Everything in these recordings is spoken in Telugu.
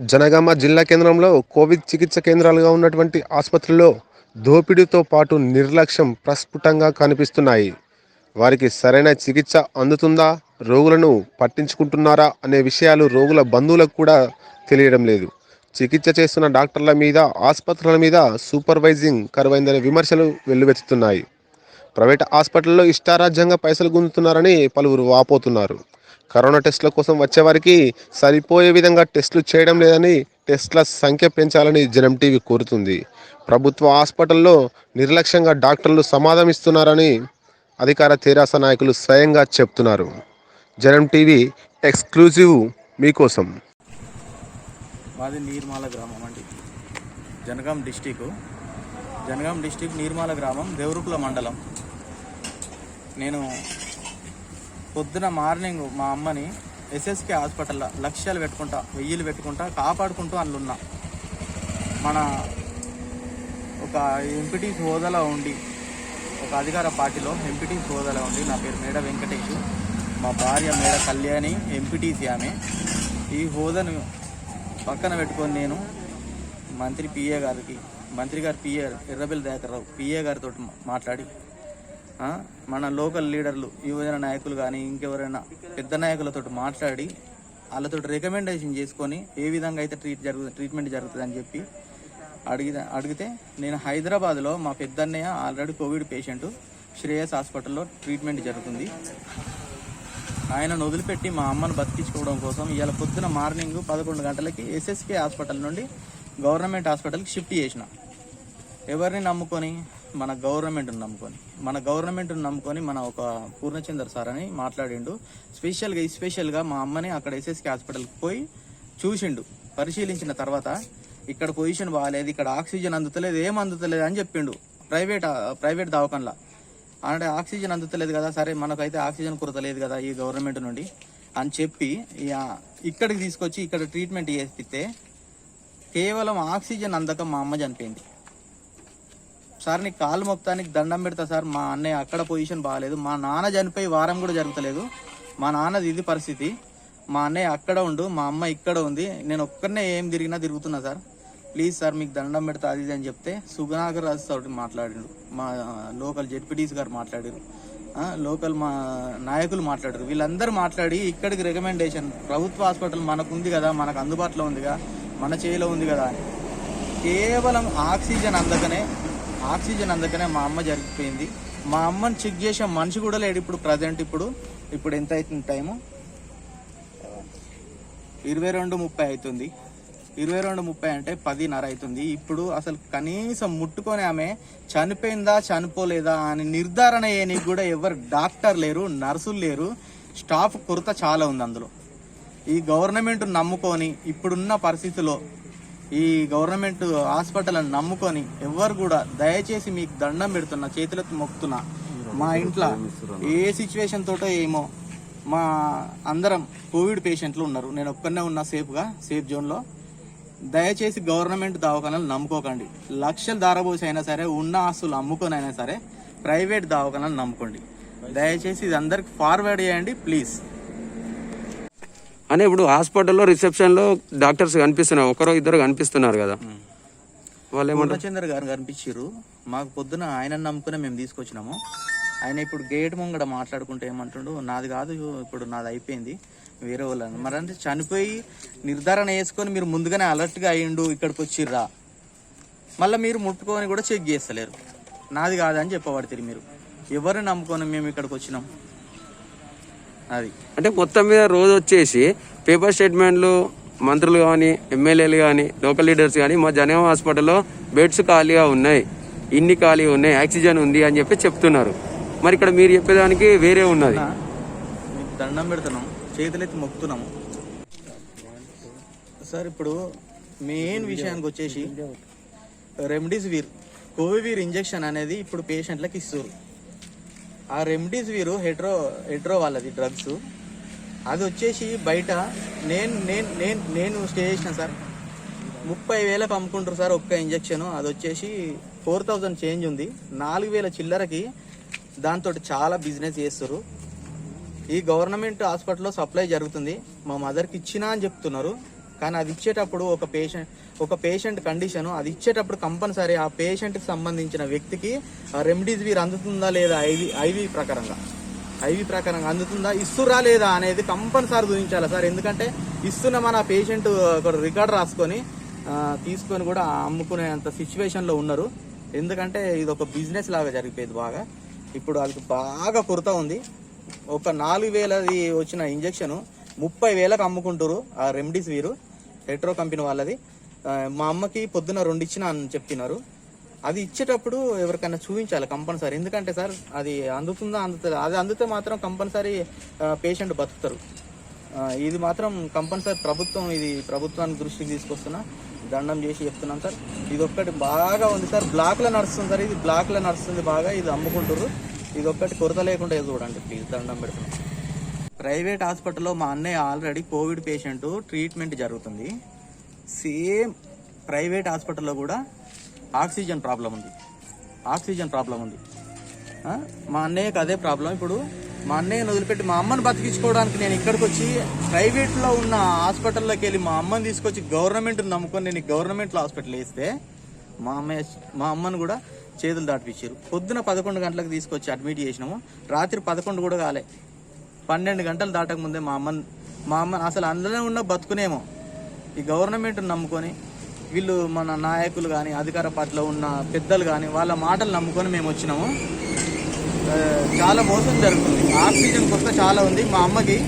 జనగామ జిల్లా కేంద్రంలో కోవిడ్ చికిత్స కేంద్రాలుగా ఉన్నటువంటి ఆసుపత్రుల్లో దోపిడీతో పాటు నిర్లక్ష్యం ప్రస్ఫుటంగా కనిపిస్తున్నాయి. వారికి సరైన చికిత్స అందుతుందా? రోగులను పట్టించుకుంటున్నారా? అనే విషయాలు రోగుల బంధువులకు కూడా తెలియడం లేదు. చికిత్స చేస్తున్న డాక్టర్ల మీద ఆసుపత్రుల మీద సూపర్వైజింగ్ కరువైందనే విమర్శలు వెల్లువెత్తుతున్నాయి. ప్రైవేట్ హాస్పిటల్లో ఇష్టారాజ్యంగా పైసలు గుంజుతున్నారని పలువురు వాపోతున్నారు. కరోనా టెస్టుల కోసం వచ్చేవారికి సరిపోయే విధంగా టెస్టులు చేయడం లేదని టెస్టుల సంఖ్య పెంచాలని జనం టీవీ కోరుతుంది. ప్రభుత్వ హాస్పిటల్లో నిర్లక్ష్యంగా డాక్టర్లు సమాధానిస్తున్నారని అధికార తెరాస నాయకులు స్వయంగా చెప్తున్నారు. జనం టీవీ ఎక్స్క్లూజివ్ మీకోసం. మాది నీర్మాల గ్రామం అండి. జనగాం డిస్టిక్ జనగాం డిస్టిక్ నీర్మాల గ్రామం దేవరుకుల మండలం. నేను పొద్దున మార్నింగ్ మా అమ్మని ఎస్ఎస్కే హాస్పిటల్లో లక్ష్యాలు పెట్టుకుంటా వెయ్యిలు పెట్టుకుంటా కాపాడుకుంటూ అందులో మన ఒక ఎంపీటీ హోదాలో ఉండి ఒక అధికార పార్టీలో ఎంపీటీ హోదాలో ఉండి నా పేరు మేడ వెంకటేష్. మా భార్య మేడ కళ్యాణి ఎంపీటీసీ ఆమె. ఈ హోదాను పక్కన పెట్టుకొని నేను మంత్రి పిఏ గారికి మంత్రి గారు పిఏ ఎర్రబెల్లి దయాకర్రావు పిఏ గారితో మాట్లాడి మన లోకల్ లీడర్లు యువజన నాయకులు కానీ ఇంకెవరైనా పెద్ద నాయకులతో మాట్లాడి వాళ్ళతో రికమెండేషన్ చేసుకొని ఏ విధంగా అయితే ట్రీట్ జరుగు ట్రీట్మెంట్ జరుగుతుంది అని చెప్పి అడిగితే అడిగితే నేను హైదరాబాద్లో మా పెద్దన్నయ్య ఆల్రెడీ కోవిడ్ పేషెంట్ శ్రేయస్ హాస్పిటల్లో ట్రీట్మెంట్ జరుగుతుంది. ఆయనను వదిలిపెట్టి మా అమ్మను బతికించుకోవడం కోసం ఇవాళ పొద్దున మార్నింగ్ పదకొండు గంటలకి ఎస్ఎస్కే హాస్పిటల్ నుండి గవర్నమెంట్ హాస్పిటల్కి షిఫ్ట్ చేసిన. ఎవరిని నమ్ముకొని మన గవర్నమెంట్ని నమ్ముకొని మన గవర్నమెంట్ని నమ్ముకొని మన ఒక పూర్ణచందర్ సార్ అని మాట్లాడిండు. స్పెషల్గా స్పెషల్గా మా అమ్మని అక్కడ ఎస్ఎస్కే హాస్పిటల్కి పోయి చూసిండు. పరిశీలించిన తర్వాత ఇక్కడ పొజిషన్ బాగాలేదు ఇక్కడ ఆక్సిజన్ అందుతలేదు ఏం అందుతలేదు అని చెప్పిండు. ప్రైవేట్ ప్రైవేట్ దవాఖానలో అంటే ఆక్సిజన్ అందుతలేదు కదా సరే మనకైతే ఆక్సిజన్ కొరత లేదు కదా ఈ గవర్నమెంట్ నుండి అని చెప్పి ఇక ఇక్కడికి తీసుకొచ్చి ఇక్కడ ట్రీట్మెంట్ చేస్తే కేవలం ఆక్సిజన్ అందక మా అమ్మ చనిపోయింది. సార్ నీకు కాలు మొత్తానికి దండం పెడతా సార్. మా అన్నయ్య అక్కడ పొజిషన్ బాగాలేదు. మా నాన్న చనిపోయి వారం కూడా జరుగుతలేదు. మా నాన్నది ఇది పరిస్థితి. మా అన్నయ్య అక్కడ ఉండు మా అమ్మ ఇక్కడ ఉంది. నేను ఒక్కరినే ఏం తిరిగినా తిరుగుతున్నా సార్. ప్లీజ్ సార్ మీకు దండం పెడతా అది ఇది అని చెప్తే సుగనాగర్ రాజు తోటి మాట్లాడిండు. మా లోకల్ జెడ్పీటీస్ గారు మాట్లాడారు లోకల్ మా నాయకులు మాట్లాడారు వీళ్ళందరూ మాట్లాడి ఇక్కడికి రికమెండేషన్ ప్రభుత్వ హాస్పిటల్ మనకు ఉంది కదా మనకు అందుబాటులో ఉందిగా మన చేతిలో ఉంది కదా అని. కేవలం ఆక్సిజన్ అందకనే ఆక్సిజన్ అందుకనే మా అమ్మ జరిగిపోయింది. మా అమ్మని చెక్ చేసే మనిషి కూడా లేడు ఇప్పుడు ప్రజెంట్ ఇప్పుడు. ఇప్పుడు ఎంత అవుతుంది టైము? ఇరవై రెండు ముప్పై అవుతుంది. ఇరవై రెండు ముప్పై అంటే పదిన్నర అవుతుంది. ఇప్పుడు అసలు కనీసం ముట్టుకొని ఆమె చనిపోయిందా చనిపోలేదా అని నిర్ధారణ చేయడానికి కూడా ఎవరు డాక్టర్ లేరు నర్సులు లేరు. స్టాఫ్ కొరత చాలా ఉంది అందులో. ఈ గవర్నమెంట్ నమ్ముకొని ఇప్పుడున్న పరిస్థితిలో ఈ గవర్నమెంట్ హాస్పిటల్ నమ్ముకొని ఎవరు కూడా దయచేసి మీకు దండం పెడుతున్నా చేతులతో మొక్కుతున్నా. మా ఇంట్లో ఏ సిచ్యువేషన్ తోటో ఏమో మా అందరం కోవిడ్ పేషెంట్లు ఉన్నారు. నేను ఒక్కనే ఉన్నా సేఫ్గా సేఫ్ జోన్లో. దయచేసి గవర్నమెంట్ దవాఖానాలు నమ్ముకోకండి. లక్షలు దారబోసి అయినా సరే ఉన్న ఆస్తులు అమ్ముకొని అయినా సరే ప్రైవేట్ దవాఖానాలు నమ్ముకోండి. దయచేసి ఇది అందరికి ఫార్వర్డ్ చేయండి ప్లీజ్ అని ఇప్పుడు హాస్పిటల్లో రిసెప్షన్లో డాక్టర్స్ కనిపిస్తున్నారు ఒకరో ఇద్దరు కనిపిస్తున్నారు కదా. వాళ్ళు ఏమంటారు పూర్ణచంద్ర గారు కనిపించారు మాకు పొద్దున ఆయన నమ్ముకునే మేము తీసుకొచ్చినాము. ఆయన ఇప్పుడు గేట్ ముంగడ మాట్లాడుకుంటే ఏమంటుండు నాది కాదు ఇప్పుడు నాది అయిపోయింది వేరే వాళ్ళని. మరి అంటే చనిపోయి నిర్ధారణ వేసుకొని మీరు ముందుగానే అలర్ట్గా అయ్యిండు ఇక్కడికి వచ్చిర్రా. మళ్ళీ మీరు ముట్టుకొని కూడా చెక్ చేస్తలేరు. నాది కాదని చెప్పబడుతుంది మీరు. ఎవరిని నమ్ముకొని మేము ఇక్కడికి వచ్చినాం? అది. అంటే మొత్తం మీద రోజు వచ్చేసి పేపర్ స్టేట్మెంట్లు మంత్రులు కానీ ఎమ్మెల్యేలు కానీ లోకల్ లీడర్స్ కానీ మా జనగాం హాస్పిటల్లో బెడ్స్ ఖాళీగా ఉన్నాయి. ఇన్ని ఖాళీగా ఉన్నాయి. ఆక్సిజన్ ఉంది అని చెప్పి చెప్తున్నారు. మరి ఇక్కడ మీరు చెప్పేదానికి వేరే ఉన్నది. దండం పెడుతున్నాం. చేతులెత్తి మొక్కుతున్నాము. సార్ ఇప్పుడు మెయిన్ విషయానికి వచ్చేసి రెమ్డెసివిర్ కోవివీర్ ఇంజెక్షన్ అనేది ఇప్పుడు పేషెంట్లకు ఇస్తారు ఆ రెమ్డెసివిర్ హెడ్రో హెడ్రో వాళ్ళది డ్రగ్స్ అది వచ్చేసి బయట నేను నేను నేను నేను స్టే చేసిన సార్. ముప్పై వేలకు అమ్ముకుంటారు సార్ ఒక్క ఇంజెక్షన్ అది వచ్చేసి ఫోర్ థౌజండ్ చేంజ్ ఉంది. నాలుగు వేల చిల్లరకి దాంతో చాలా బిజినెస్ చేస్తారు. ఈ గవర్నమెంట్ హాస్పిటల్లో సప్లై జరుగుతుంది. మా మదర్కి ఇచ్చినా అని చెప్తున్నారు. కానీ అది ఇచ్చేటప్పుడు ఒక పేషెంట్ ఒక పేషెంట్ కండిషన్ అది ఇచ్చేటప్పుడు కంపల్సరీ ఆ పేషెంట్కి సంబంధించిన వ్యక్తికి రెమ్డీసివిర్ అందుతుందా లేదా ఐవి ఐవి ప్రకారంగా? ఐవి ప్రకారంగా అందుతుందా? ఇస్తురా లేదా అనేది కంపల్సరీ చూపించాలి సార్? ఎందుకంటే ఇస్తున్న మన పేషెంట్ ఒక రికార్డ్ రాసుకొని తీసుకొని కూడా అమ్ముకునే అంత సిచ్యువేషన్లో ఉన్నారు. ఎందుకంటే ఇది ఒక బిజినెస్ లాగా జరిగిపోయేది బాగా. ఇప్పుడు అది బాగా కొరత ఉంది. ఒక నాలుగు వేలది వచ్చిన ఇంజెక్షన్ ముప్పై వేలకు అమ్ముకుంటారు ఆ రెమ్డీసివిర్ పెట్రో కంపెనీ వాళ్ళది. మా అమ్మకి పొద్దున రెండు ఇచ్చిన అని చెప్తున్నారు అది ఇచ్చేటప్పుడు ఎవరికైనా చూపించాలి కంపల్సరీ. ఎందుకంటే సార్ అది అందుతుందా అందుతుంది? అది అందుతే మాత్రం కంపల్సరీ పేషెంట్ బతుకుతారు. ఇది మాత్రం కంపల్సరీ ప్రభుత్వం ఇది ప్రభుత్వానికి దృష్టికి తీసుకొస్తున్నా. దండం చేసి చెప్తున్నాం సార్. ఇది ఒక్కటి బాగా ఉంది సార్. బ్లాక్లో నడుస్తుంది సార్. ఇది బ్లాక్లో నడుస్తుంది బాగా. ఇది అమ్ముకుంటారు ఇది ఒక్కటి కొరత లేకుండా ఇది చూడండి ప్లీజ్ దండం పెడుతున్నాం. ప్రైవేట్ హాస్పిటల్లో మా అన్నయ్య ఆల్రెడీ కోవిడ్ పేషెంట్ ట్రీట్మెంట్ జరుగుతుంది. సేమ్ ప్రైవేట్ హాస్పిటల్లో కూడా ఆక్సిజన్ ప్రాబ్లం ఉంది. ఆక్సిజన్ ప్రాబ్లం ఉంది. మా అన్నయ్యకి అదే ప్రాబ్లం. ఇప్పుడు మా అన్నయ్యని వదిలిపెట్టి మా అమ్మని బతికించుకోవడానికి నేను ఇక్కడికి వచ్చి ప్రైవేట్లో ఉన్న హాస్పిటల్లోకి వెళ్ళి మా అమ్మని తీసుకొచ్చి గవర్నమెంట్ నమ్ముకొని నేను గవర్నమెంట్లో హాస్పిటల్ వేస్తే మా అమ్మ మా అమ్మను కూడా చేతులు దాటిపించారు పొద్దున పదకొండు గంటలకు తీసుకొచ్చి అడ్మిట్ చేసినాము. రాత్రి పదకొండు కూడా కాలే. పన్నెండు గంటలు దాటక ముందే మా అమ్మని మా అమ్మ అసలు అందులోనే ఉన్న బతుకునేమో. ఈ గవర్నమెంట్ నమ్ముకొని వీళ్ళు మన నాయకులు కానీ అధికార పార్టీలో ఉన్న పెద్దలు కానీ వాళ్ళ మాటలు నమ్ముకొని మేము వచ్చినాము. చాలా మోసం జరుగుతుంది. ఆక్సిజన్ కొత్త చాలా ఉంది. మా అమ్మకి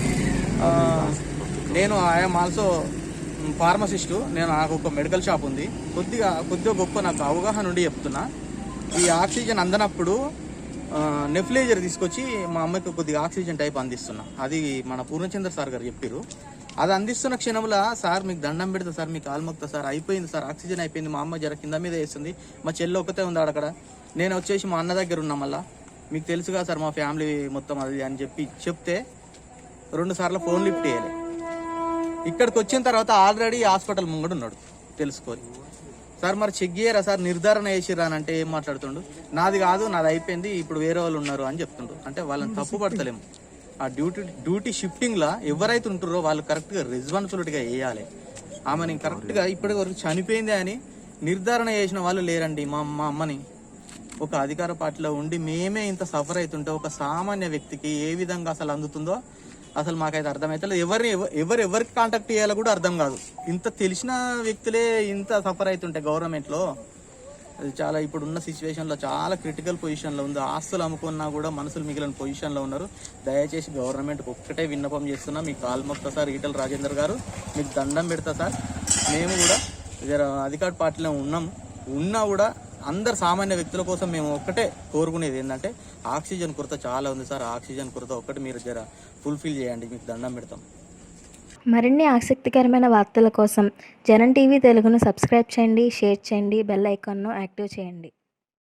నేను ఐఎమ్ ఆల్సో ఫార్మసిస్టు. నేను నాకు ఒక మెడికల్ షాప్ ఉంది. కొద్దిగా కొద్దిగా గొప్ప నాకు అవగాహన ఉండి చెప్తున్నా. ఈ ఆక్సిజన్ అందనప్పుడు నెఫ్లేజర్ తీసుకొచ్చి మా అమ్మకి కొద్దిగా ఆక్సిజన్ టైప్ అందిస్తున్నా. అది మన పూర్ణచంద్ర సార్ గారు చెప్పారు అది అందిస్తున్న క్షణంలో సార్ మీకు దండం పెడతా సార్ మీకు ఆల్మొక్తా సార్ అయిపోయింది సార్ ఆక్సిజన్ అయిపోయింది మా అమ్మ జర కింద మీద వేస్తుంది. మా చెల్లి ఒకతే ఉంది అక్కడ. నేను వచ్చేసి మా అన్న దగ్గర ఉన్నా మళ్ళా. మీకు తెలుసుగా సార్ మా ఫ్యామిలీ మొత్తం అది అని చెప్పి చెప్తే రెండు సార్లు ఫోన్ లిఫ్ట్ చేయాలి. ఇక్కడికి వచ్చిన తర్వాత ఆల్రెడీ హాస్పిటల్ ముంగడు ఉన్నాడు. తెలుసుకోవాలి సార్ మరి చెక్ చేయరా సార్? నిర్ధారణ చేసిరా అని అంటే ఏం మాట్లాడుతుండు? నాది కాదు నాది అయిపోయింది ఇప్పుడు వేరే వాళ్ళు ఉన్నారు అని చెప్తుండు. అంటే వాళ్ళని తప్పు పడతలేము. ఆ డ్యూటీ డ్యూటీ షిఫ్టింగ్ లా ఎవరైతే ఉంటున్నారో వాళ్ళు కరెక్ట్గా రెస్పాన్సిబిలిటీగా వేయాలి ఆమెని కరెక్ట్గా ఇప్పటి వరకు చనిపోయింది అని నిర్ధారణ చేసిన వాళ్ళు లేరండి మా మా అమ్మని. ఒక అధికార పార్టీలో ఉండి మేమే ఇంత సఫర్ అవుతుంటే ఒక సామాన్య వ్యక్తికి ఏ విధంగా అసలు అందుతుందో అసలు మాకైతే అర్థమైతే ఎవరిని ఎవరు ఎవరికి కాంటాక్ట్ చేయాలో కూడా అర్థం కాదు. ఇంత తెలిసిన వ్యక్తులే ఇంత సఫర్ అవుతుంటే గవర్నమెంట్లో. అది చాలా ఇప్పుడున్న సిచ్యువేషన్లో చాలా క్రిటికల్ పొజిషన్లో ఉంది. ఆస్తులు అమ్ముకున్నా కూడా మనుషులు మిగిలిన పొజిషన్లో ఉన్నారు. దయచేసి గవర్నమెంట్ ఒక్కటే విన్నపం చేస్తున్నా. మీకు కాల్మొక్తా సార్ ఈటల రాజేందర్ గారు. మీకు దండం పెడతా సార్. మేము కూడా అధికార పార్టీలో ఉన్నాం. ఉన్నా కూడా అందరు సామాన్య వ్యక్తుల కోసం మేము ఒక్కటే కోరుకునేది ఏంటంటే ఆక్సిజన్ కొరత చాలా ఉంది సార్. ఆక్సిజన్ కొరత ఒక్కటి మీరు జర ఫుల్ఫిల్ చేయండి. మీకు దండం పెడతాం. మరిన్ని ఆసక్తికరమైన వార్తల కోసం జనం టీవీ తెలుగును సబ్స్క్రైబ్ చేయండి షేర్ చేయండి బెల్ ఐకాన్ను యాక్టివ్ చేయండి.